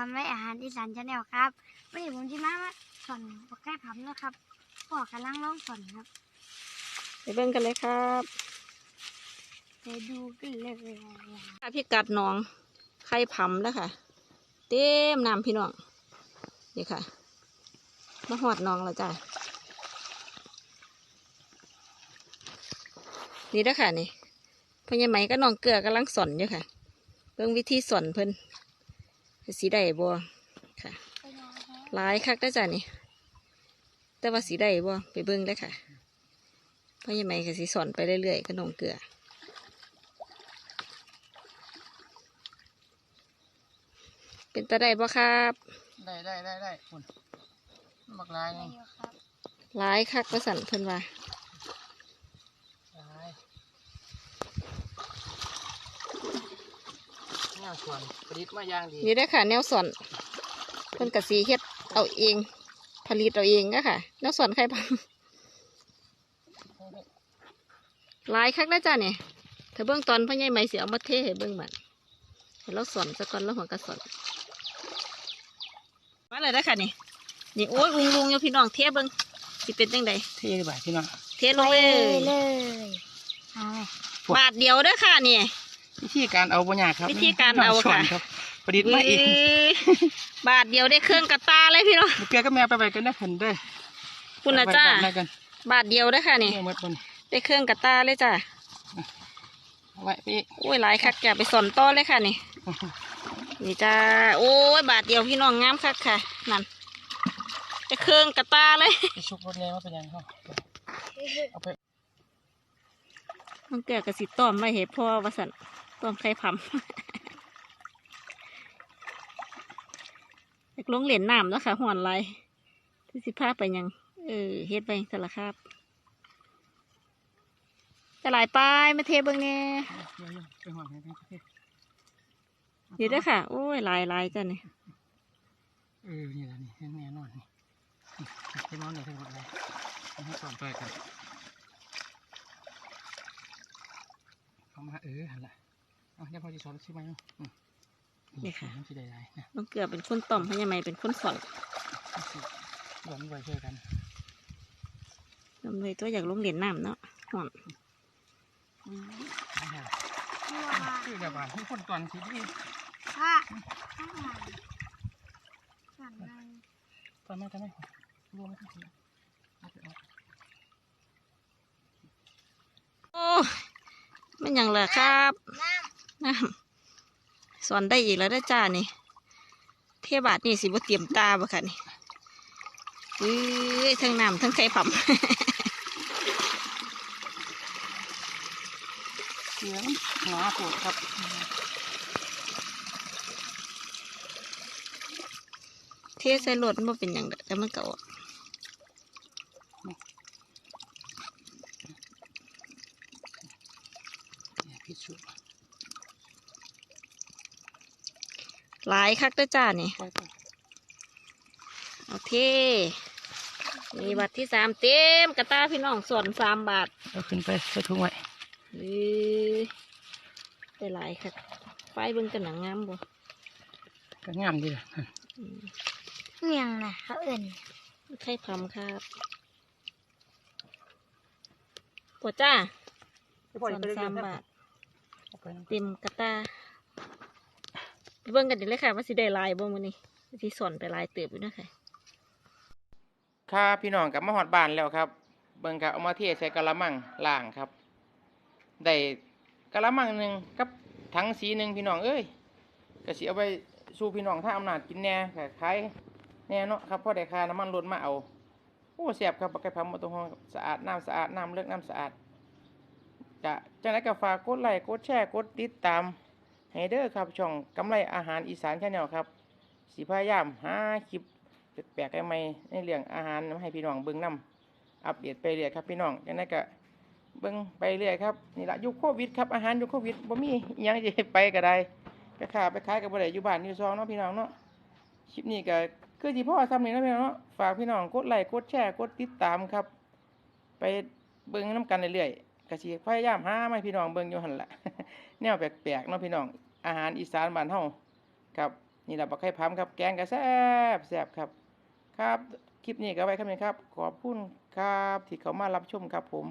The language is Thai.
ทำไว้อาหารอีสานชาแนลครับวันนี้ผมจะมามาสอนปกแก้ผับนะครับพ่อกำลังร้องสอนครับ ไปเบิ่งกันเลยครับไปดูกันเลยค่ะพี่กัดหนองไข่ผำแล้วค่ะ เต็มน้ำพี่น้องนี่ค่ะมาหอดหนองแล้วจ้ะนี่เด้อค่ะนี่พญาไหมก็น้องเกลือกำลังสอนอยู่ค่ะเบิ่งวิธีสอนเพิ่น สีได้บ่ค่ะหลายคักได้อจ้ะนี่ แต่ว่าสีได้บ่ไปเบิ่งเลยค่ะพ่อยังไงก็สีสอนไปเรื่อยๆก็นองเกลือเป็นตาได้บ่ครับ ได้ได้ได้ได้คุณมักลายนี่หลายคักประสันเพิ่นว่า ลายแน วส่วนผลิตมาอย่างดีนี่ได้อค่ะ แนวสอนเพิ่นกะสีเฮ็ดเอาเอง ผลิตเอาเองก็ค่ะ แนวสอนไข่พังหลายคักได้อจ้ะเนี่ยถ้าเบื้องตอนพ่อใหญ่ไหมเสียเอามาเทให้เบื้องมันให้เราสอนซะก่อนแล้วหัวกระสอนมาเลยได้อค่ะนี่นี่โอ้ยลุงลุงๆอยู่พี่น้องเทเบิ้งสิเป็นจังใดเท่ดีบ่าพี่น้องเทลงเลย เลยเอาเลยบาทเดียวเด้อค่ะนี่ วิธีการเอาบ่ยากครับวิธีการเอาแนวส่วนค่ะ รับผลิตมาเองเอ้ยบาทเดียวได้เครื่องกระตาเลยพี่น้องเกลือก็แม่ไปไปกันได้เพิ่นเด้อคุณนะจ้าไปกันบาทเดียวเด้อค่ะนี่เนี่ยหมดบนได้เครื่องกระตาเลยจ้าเอาไว้พี่โอ้ยหลายคักจะไปสอนต่อเลยค่ะนี่นี่จ้าโอ้ยบาทเดียวพี่น้องงามคักค่ะนั่นจะเครื่องกระตาเลยไปชุบรถแรงมาเป็นยังเขาเอาไปมันเกิดกระสิต้อมไม่เห็นพ่อวาสัน ต้อมไข่พำอยากลงเหรียญน้ำแล้วค่ะหอนไรที่สิพาไปยัง เออเฮ็ดไปแต่ละครับจะหลายปลายมาเทเบิ่งแน่ไปหอดให้ทั้งประเดี๋ยวด้ค่ะ โอ้ยหลายหลายจ้ะนี่เออนี่แหละนี่แน่นอนนี่ให้น้องหน่อยให้หมดเลยให้สอนไปกันเอามาเออหันละ เอาเดี๋ยวพอจะสอนชิมไหมเนาะอืมนี่ค่ะมันจะได้ไรนะน้องเกลือเป็นคนต้อมพญาไมเป็นคนสอนรวมไว้ช่วยกันลำเลยตัวอยากลงเหรียญน้ำเนาะหอนคือแบบว่าทุกคนตอนคิดที่ถ้าถ้าหลังหลังในตอนแม่จะไม่รวมไม่ต้องคิดโอ้ยมันหยังเหรอครับ น้ำสอนได้อีกแล้วได้อจ้านี่ เทบาทนี่สิบ่เตรียมตาบ่ค่ะนี่เอ้ยทั้งน้ำทั้งไข่ผำเสียงหนาปวดครับเทใส่รถมันเป็นอย่างเด้อแต่มันเก่าอะพิชุ หลายคักเด้อจ้านี่ไปไปโอเคนี่บาทที่สามเต็มกระตาพี่น้องส่วนสามบาทเอาขึ้นไปใส่ถุงไว้เอ้ยได้หลายคักไฟเบิ่งกันหนังงามบ่ก็งามดีเลยอืมเมียงนะเขาเอื่นไข่พำครับปวดจ้าส่วนสามบาทเต็มกระตาไป เบิ่งกันดีเลยค่ะว่าสิได้ลายบ่มื้อนี้สิสอนไปลายเติบอยู่นะค่ะครับพี่น้องกับมาหอดบ้านแล้วครับ เบิ่งครับเอามาเทใส่กะละมังล่างครับ ได้กะละมังหนึ่งกับถังสีหนึ่งพี่น้องเอ้ยก็สิเอาไปสู่พี่น้องถ้าอำนาจกินแน่ก็ขายแน่เนาะครับพ่อได้ค่าน้ำมันลดมาเอาโอ้แซ่บครับปักไก่พัมมาตรงห้องสะอาดน้ำสะอาดน้ำเลือกน้ำสะอาดจะจังไดก็ฝากกดไลค์กดแชร์กดติดตาม ให้เด้อครับช่องกำไรอาหารอีสานชาแนลครับสิพยายามหาคลิปแปลกๆใหม่ในเรื่องอาหารให้พี่น้องเบิ่งนํอัปเดตไปเรื่อยครับพี่น้องจังไดก็เบิ่งไปเรื่อยครับนี่ละยุคโควิดครับอาหารยุคโควิดบ่มียังจะไปก็ได้ไปค้าไปขายก็บ่ได้อยู่บ้านอยู่ซองเนาะพี่น้องเนาะคลิปนี้ก็คือสิพ่อซ้ำนี่นะพี่น้องเนาะฝากพี่น้องกดไลค์กดแชร์กดติดตามครับ ไปเบิ่งนํกันเรื่อยๆก็สิพยายามหามาให้พี่น้องเบิ่งอยู่หันละ แนวแปลกๆเนาะพี่น้อง อาหารอีสานบ้านเฮาครับนี่แหละบักไข่พำครับ แกงกระแซบแซบครับ ครับ คลิปนี้ก็ไว้ครับนี้ครับ ขอบคุณครับที่เขามารับชมครับผม